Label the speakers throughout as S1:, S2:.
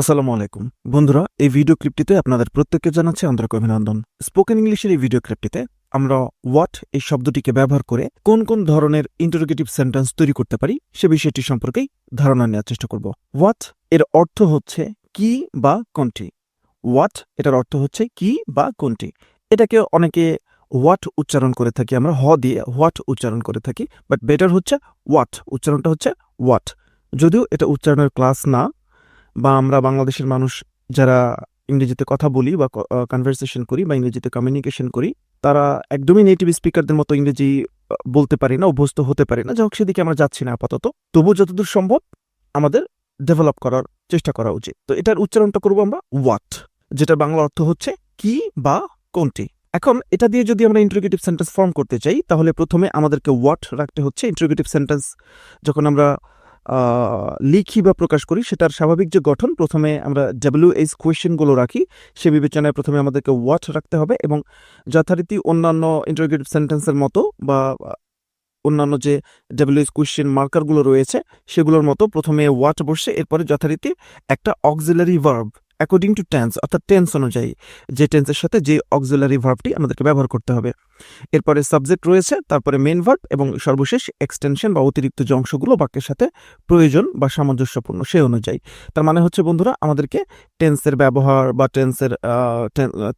S1: আসসালামু আলাইকুম। বন্ধুরা, এই ভিডিও ক্লিপটিতে আপনাদের প্রত্যেককে জানাচ্ছি আন্তরিক অভিনন্দন। স্পোকেন ইংলিশের এই ভিডিও ক্লিপটিতে আমরা হোয়াট এই শব্দটিকে ব্যবহার করে কোন কোন ধরনের ইন্টারোগেটিভ সেন্টেন্স তৈরি করতে পারি সে বিষয়টি সম্পর্কেই ধারণা নেওয়ার চেষ্টা করব। হোয়াট এর অর্থ হচ্ছে কি বা কোনটি? হোয়াট এটার অর্থ হচ্ছে কি বা কোনটি? এটাকে অনেকে হোয়াট উচ্চারণ করে থাকি, আমরা হ দিয়ে হোয়াট উচ্চারণ করে থাকি বাট বেটার হচ্ছে হোয়াট উচ্চারণটা হচ্ছে হোয়াট যদিও এটা উচ্চারণের ক্লাস না বা আমরা বাংলাদেশের মানুষ যারা ইংরেজিতে কথা বলি বা কনভারসেশন করি বা ইংরেজিতে কমিউনিকেশন করি, তারা একদমই নেটিভ স্পিকারদের মতো ইংরেজি বলতে পারি না, অভ্যস্ত হতে পারি না। যাই হোক সেদিকে আমরা যাচ্ছি না আপাতত। তবু যতদূর সম্ভব আমাদের ডেভেলপ করার চেষ্টা করা উচিত। তো এটার উচ্চারণটা করব আমরা ওয়াট যেটা বাংলা অর্থ হচ্ছে কি বা কোনটি। এখন এটা দিয়ে যদি আমরা ইন্টারোগেটিভ সেন্টেন্স ফর্ম করতে চাই, তাহলে প্রথমে আমাদেরকে ওয়াট রাখতে হচ্ছে। ইন্টারোগেটিভ সেন্টেন্স যখন আমরা লিখি বা প্রকাশ করি, সেটার স্বাভাবিক যে গঠন, প্রথমে আমরা ডাব্লিউ এইচ কোয়েশ্চেনগুলো রাখি। সে বিবেচনায় প্রথমে আমাদেরকে ওয়াট রাখতে হবে এবং যথারীতি অন্যান্য ইন্টারগ্রেটিভ সেন্টেন্সের মতো বা অন্যান্য যে ডাব্লিউ এইচ কোয়েশ্চেন মার্কারগুলো রয়েছে, সেগুলোর মতো প্রথমে ওয়াট বসে, এরপরে যথারীতি একটা auxiliary verb according to tense অর্থাৎ টেন্স অনুযায়ী, যে টেন্সের সাথে যে অক্সিলারি ভার্বটি আমাদেরকে ব্যবহার করতে হবে। এরপরে সাবজেক্ট রয়েছে, তারপরে মেন ভার্ব এবং সর্বশেষ এক্সটেনশন বা অতিরিক্ত যে অংশগুলো বাক্যের সাথে প্রয়োজন বা সামঞ্জস্যপূর্ণ সে অনুযায়ী। তার মানে হচ্ছে, বন্ধুরা, আমাদেরকে টেন্সের ব্যবহার বা টেন্সের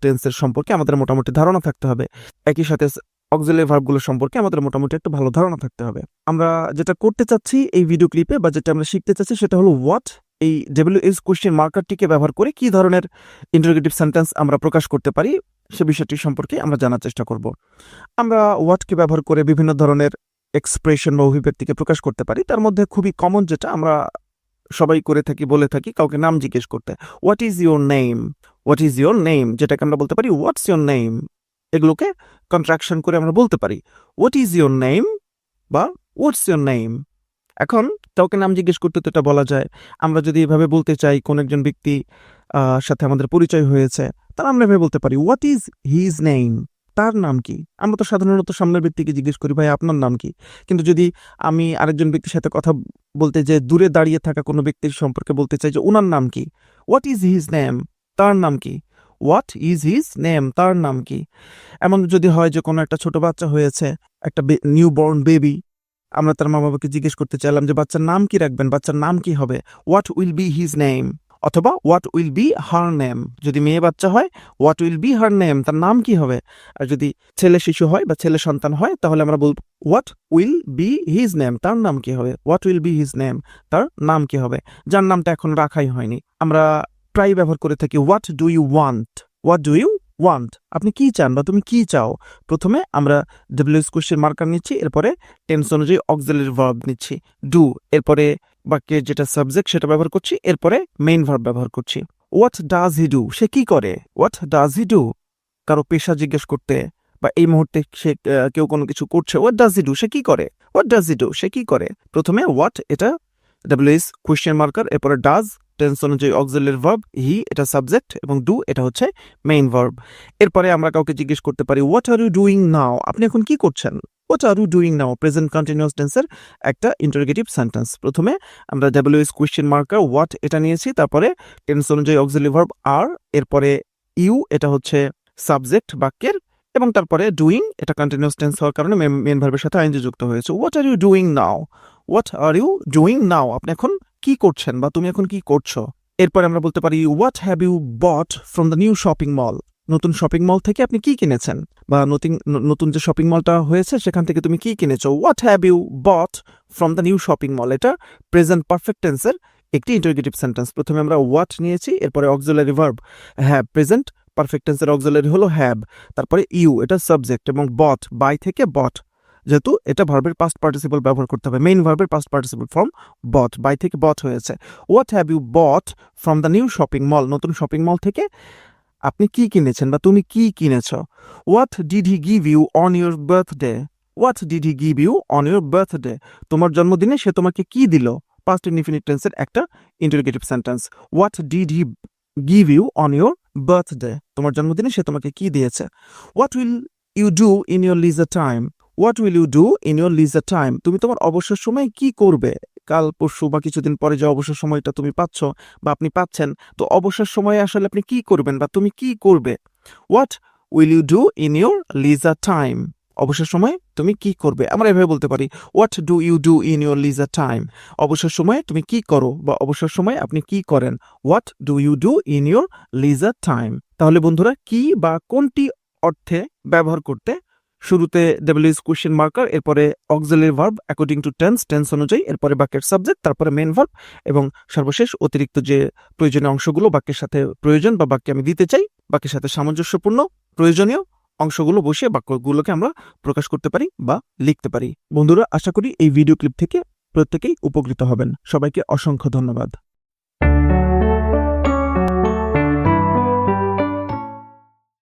S1: টেন্সের সম্পর্কে আমাদের মোটামুটি ধারণা থাকতে হবে। একই সাথে অক্সিলারি ভার্বগুলো সম্পর্কে আমাদের মোটামুটি একটা ভালো ধারণা থাকতে হবে। আমরা যেটা করতে চাচ্ছি এই ভিডিও ক্লিপে বা যেটা আমরা শিখতে চাচ্ছি সেটা হলো হোয়াট এই ডব্লিউ এস কোশ্চেন মার্কারটিকে ব্যবহার করে কি ধরনের ইন্টারোগেটিভ সেন্টেন্স আমরা প্রকাশ করতে পারি, সে বিষয়টি সম্পর্কে আমরা জানার চেষ্টা করব। আমরা ওয়াটকে ব্যবহার করে বিভিন্ন ধরনের এক্সপ্রেশন বা অভিব্যক্তিকে প্রকাশ করতে পারি। তার মধ্যে খুবই কমন যেটা আমরা সবাই করে থাকি, বলে থাকি, কাউকে নাম জিজ্ঞেস করতে। What is your name what is your name যেটাকে আমরা বলতে পারি হোয়াটস ইউর নেম এগুলোকে কন্ট্রাকশন করে আমরা বলতে পারি। হোয়াট ইজ ইউর নেম বা হোয়াটস ইউর নেম এখন কাউকে নাম জিজ্ঞেস করতে তো এটা বলা যায়। আমরা যদি এভাবে বলতে চাই, কোন একজন ব্যক্তি সাথে আমাদের পরিচয় হয়েছে, তাহলে আমরা এভাবে বলতে পারি হোয়াট ইজ হিজ নেম তার নাম কি? আমরা তো সাধারণত সামনের ব্যক্তিকে জিজ্ঞেস করি, ভাই, আপনার নাম কি? কিন্তু যদি আমি আরেকজন ব্যক্তির সাথে কথা বলতে যে দূরে দাঁড়িয়ে থাকা কোনো ব্যক্তির সম্পর্কে বলতে চাই যে ওনার নাম কি? হোয়াট ইজ হিজ নেম তার নাম কি? হোয়াট ইজ হিজ নেম তার নাম কি? এমন যদি হয় যে কোনো একটা ছোট বাচ্চা হয়েছে, একটা নিউ বর্ন বেবি আমরা তার মা বাবাকে জিজ্ঞেস করতে চাইলাম যে, বাচ্চার নাম কি রাখবেন? বাচ্চার নাম কি হবে? What will be his name অথবা what will be her name যদি মেয়ে বাচ্চা হয় what will be her name তার নাম কি হবে? আর যদি ছেলে শিশু হয় বা ছেলে সন্তান হয়, তাহলে আমরা বলব what will be his name তার নাম কি হবে? What will be his name তার নাম কি হবে? যার নামটা এখন রাখাই হয়নি। আমরা প্রায় ব্যবহার করে থাকি what do you want what do you want আপনি কি চান বা তুমি কি চাও? প্রথমে আমরা ডব্লিউএস কোশ্চেন মার্কার নিচ্ছি, এরপরে টেন্স অনুযায়ী অক্সিলারি ভার্ব নিচ্ছি ডু এরপরে বাক্যের যেটা সাবজেক্ট সেটা ব্যবহার করছি, এরপরে মেইন ভার্ব ব্যবহার করছি। হোয়াট ডাজ হি ডু সে কি করে? হোয়াট ডাজ হি ডু কারও পেশা জিজ্ঞেস করতে বা এই মুহূর্তে সে কেউ কোনো কিছু করছে হোয়াট ডাজ হি ডু সে কি করে? হোয়াট ডাজ হি ডু সে কি করে? প্রথমে হোয়াট এটা ডাব্লিউ ডাব্লিউএস কোশ্চেন মার্কার এরপরে ডাজ টেন্স অনুযায়ী অক্সিলারি ভার্ব হি এটা সাবজেক্ট এবং ডু এটা হচ্ছে মেইন ভার্ব এরপরে আমরা কাউকে জিজ্ঞেস করতে পারি what are you doing now আপনি এখন কি করছেন? What are you doing now present continuous টেন্সের একটা ইন্টারগেটিভ সেন্টেন্স প্রথমে আমরা ডাব্লিউএস কোয়েশ্চেন মার্কার হোয়াট এটা নিয়েছি, তারপরে টেন্স অনুযায়ী অক্সিলারি ভার্ব আর এরপরে ইউ এটা হচ্ছে সাবজেক্ট বাক্যের, এবং তারপরে ডুইং এটা কন্টিনিউয়াস টেন্স হওয়ার কারণে মেন ভার্বের সাথে আইনজি যুক্ত হয়েছে। What are you doing now what are you doing now আপনি এখন কি করছেন বা তুমি এখন কি করছ? এরপরে আমরা বলতে পারি what have you bought from the new shopping mall নতুন শপিং মল থেকে আপনি কি কিনেছেন? বা নতুন নতুন যে শপিং মলটা হয়েছে, সেখান থেকে তুমি কি কিনেছো? What have you bought from the new shopping mall এটা প্রেজেন্ট পারফেক্ট টেন্সের একটি ইন্টারগেটিভ সেন্টেন্স প্রথমে আমরা হোয়াট নিয়েছি, এরপরে auxiliary verb have present perfect টেন্সের অক্সিলারি হলো হ্যাভ তারপরে ইউ এটা সাবজেক্ট এবং বট বাই থেকে বট যেহেতু এটা ভার্বের পাস্ট পার্টিসিপল ব্যবহার করতে হবে। মেইন ভার্বের past participle form bought buy থেকে বট হয়েছে। What have you bought from the new shopping mall নতুন শপিং মল থেকে আপনি কি কিনেছেন বা তুমি কি কিনেছ? What did he give you on your birthday what did he give you on your birthday তোমার জন্মদিনে সে তোমাকে কি দিল? পাস্ট ইনডিফিনিট টেন্সের একটা interrogative sentence what did he give you on your birthday তোমার জন্মদিনে সে তোমাকে কি দিয়েছে? What will you do in your leisure time what will you do in your leisure time তুমি তোমার অবসর সময় কি করবে? কাল, পরশু বা কিছুদিন পরে যে অবসর সময়টা তুমি পাচ্ছ বা আপনি পাচ্ছেন, তো অবসর সময়ে আসলে আপনি কি করবেন বা তুমি কি করবে? What will you do in your leisure time অবসর সময়ে তুমি কি করবে? আমরা এভাবে বলতে পারি what do you do in your leisure time অবসর সময়ে তুমি কি করো বা অবসর সময়ে আপনি কি করেন? What do you do in your leisure time তাহলে বন্ধুরা, কি বা কোনটি অর্থে ব্যবহার করতে শুরুতে ডাব্লিউএস কোয়েশ্চেন মার্কার এরপরে অক্সেলের verb according to tense tense অনুযায়ী, এরপরে বাক্যের সাবজেক্ট তারপরে মেন ভার্ব এবং সর্বশেষ অতিরিক্ত যে প্রয়োজনীয় অংশগুলো বাক্যের সাথে প্রয়োজন বা বাক্যে আমি দিতে চাই, বাক্যের সাথে সামঞ্জস্যপূর্ণ, প্রয়োজনীয় অংশগুলো বসিয়ে বাক্যগুলোকে আমরা প্রকাশ করতে পারি বা লিখতে পারি। বন্ধুরা, আশা করি এই ভিডিও ক্লিপ থেকে প্রত্যেকেই উপকৃত হবেন। সবাইকে অসংখ্য ধন্যবাদ।